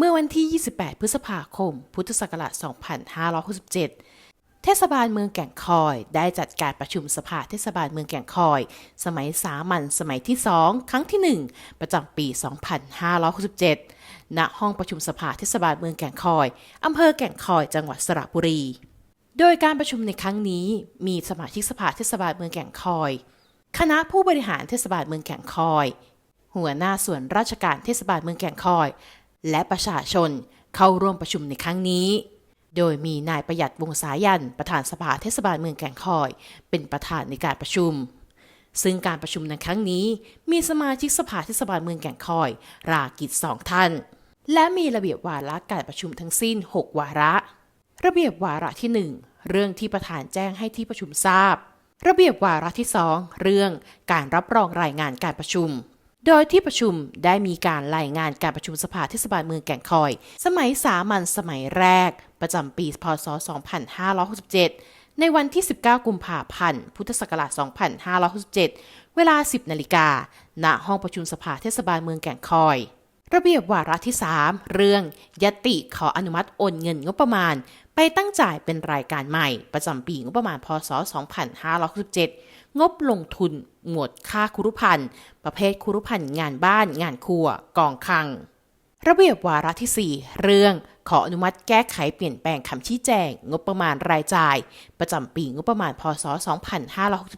เมื่อวันที่ 28 พฤษภาคม พุทธศักราช 2567 เทศบาลเมืองแก่งคอย ได้จัดการประชุมสภาเทศบาลเมืองแก่งคอย สมัยสามัญสมัยที่ 2 ครั้งที่ 1 ประจำปี 2567 ณ ห้องประชุมสภาเทศบาลเมืองแก่งคอย อำเภอแก่งคอย จังหวัดสระบุรี โดยการประชุมในครั้งนี้ มีสมาชิกสภาเทศบาลเมืองแก่งคอย คณะผู้บริหารเทศบาลเมืองแก่งคอย หัวหน้าส่วนราชการเทศบาลเมืองแก่งคอย และประชาชนเข้าร่วมประชุมในครั้งนี้ โดยมีนายประหยัดวงสายัน ประธานสภาเทศบาลเมืองแก่งคอย เป็นประธานในการประชุม ซึ่งการประชุมในครั้งนี้ มีสมาชิกสภาเทศบาลเมืองแก่งคอย รากิจสองท่าน และมีระเบียบวาระการประชุมทั้งสิ้น 6 วาระ ระเบียบวาระที่ 1 เรื่องที่ประธานแจ้งให้ที่ประชุมทราบ ระเบียบวาระที่ 2 เรื่องการรับรองรายงานการประชุม โดยที่ประชุมได้มีการรายงานการประชุมสภาเทศบาลเมืองแก่งคอย สมัยสามัญสมัยแรก ประจำปีพศ 2567 ในวันที่ 19 กุมภาพันธ์ พุทธศักราช 2567 เวลา 10 นาฬิกา ณ ห้องประชุมสภาเทศบาลเมืองแก่งคอย ระเบียบวาระที่ 3 เรื่อง ยติขออนุมัติโอนเงินงบประมาณ ไปตั้งจ่ายเป็นรายการใหม่ ประจำปีงบประมาณ พศ 2567 งบลงทุน หมวดค่าคุรุพันธ์ประเภทคุรุพันธ์งานบ้าน งานครัว กองคลัง ระเบียบวาระที่ 4 เรื่อง ขออนุมัติแก้ไขเปลี่ยนแปลงคำชี้แจง งบประมาณรายจ่าย ประจำปีงบประมาณ พศ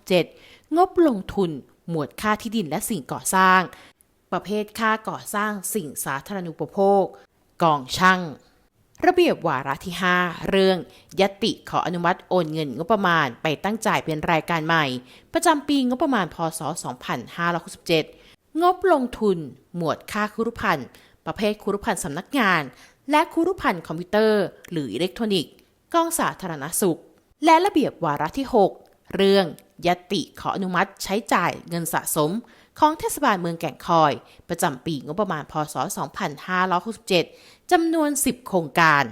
2567 งบลงทุน หมวดค่าที่ดินและสิ่งก่อสร้าง ประเภทค่าก่อสร้างสิ่งสาธารณูปโภค กองช่าง ระเบียบวาระที่ 5 เรื่อง ยติขออนุมัติโอนเงินงบประมาณไปตั้งจ่ายเป็นรายการใหม่ ประจำปีงบประมาณพศ 2567 งบลงทุน หมวดค่าคุรุพันธ์ประเภทคุรุพันธ์สำนักงาน และคุรุพันธ์คอมพิวเตอร์ หรืออิเล็กทรอนิกส์กองสาธารณสุข และระเบียบวาระที่ 6 เรื่อง ยติขออนุมัติใช้จ่ายเงินสะสม ของเทศบาลเมืองแก่งคอย ประจำปีงบประมาณพศ 2567จำนวน 10 โครงการ